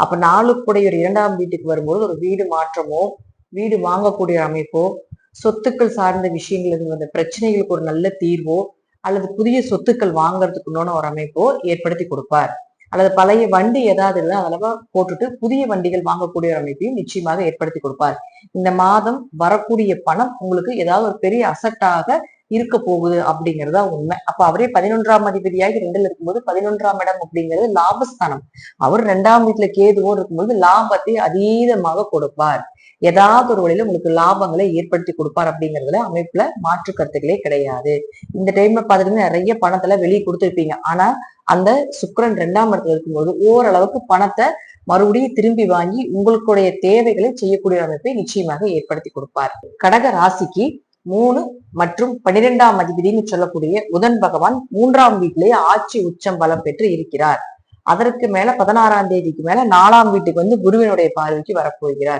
அப்ப நாளுக்குடைய ஒரு இரண்டாம் வீட்டுக்கு வரும்போது ஒரு வீடு மாற்றமோ வீடு வாங்கக்கூடிய அமைப்போ சொத்துக்கள் சார்ந்த விஷயங்கள் இருந்து வந்த பிரச்சனைகளுக்கு ஒரு நல்ல தீர்வோ அல்லது புதிய சொத்துக்கள் வாங்குறதுக்குன்னு ஒரு அமைப்போ ஏற்படுத்தி கொடுப்பார். அல்லது பழைய வண்டி ஏதாவது இருந்தால் அதெல்லாம் போட்டுட்டு புதிய வண்டிகள் வாங்கக்கூடிய ஒரு அமைப்பையும் நிச்சயமாக ஏற்படுத்தி கொடுப்பார். இந்த மாதம் வரக்கூடிய பணம் உங்களுக்கு ஏதாவது ஒரு பெரிய அசட்டாக இருக்க போகுது அப்படிங்கறதா உண்மை. அப்ப அவரே பதினொன்றாம் அதிபதியாகி ரெண்டுல இருக்கும்போது பதினொன்றாம் இடம் அப்படிங்கிறது லாபஸ்தானம். அவர் ரெண்டாம் வீட்டுல கேதுவோ இருக்கும்போது லாபத்தை அதீதமாக கொடுப்பார். ஏதாவது ஒரு வழியில உங்களுக்கு லாபங்களை ஏற்படுத்தி கொடுப்பார் அப்படிங்கறதுல அமைப்புல மாற்று கருத்துக்களே கிடையாது. இந்த டைம்ல பாத்தீங்கன்னா நிறைய பணத்துல வெளியே கொடுத்துருப்பீங்க. ஆனா அந்த சுக்கரன் ரெண்டாம் இடத்துல இருக்கும்போது ஓரளவுக்கு பணத்தை மறுபடியும் திரும்பி வாங்கி உங்களுடைய தேவைகளை செய்யக்கூடிய அமைப்பை நிச்சயமாக ஏற்படுத்தி கொடுப்பார். கடக ராசிக்கு மூணு மற்றும் பனிரெண்டாம் அதிபதினு சொல்லக்கூடிய புதன் பகவான் மூன்றாம் வீட்டிலேயே ஆட்சி உச்சம் பலம் பெற்று இருக்கிறார். அதற்கு மேல பதினாறாம் தேதிக்கு மேல நாலாம் வீட்டுக்கு வந்து குருவினுடைய பார்வைக்கு வரப்போகிறார்.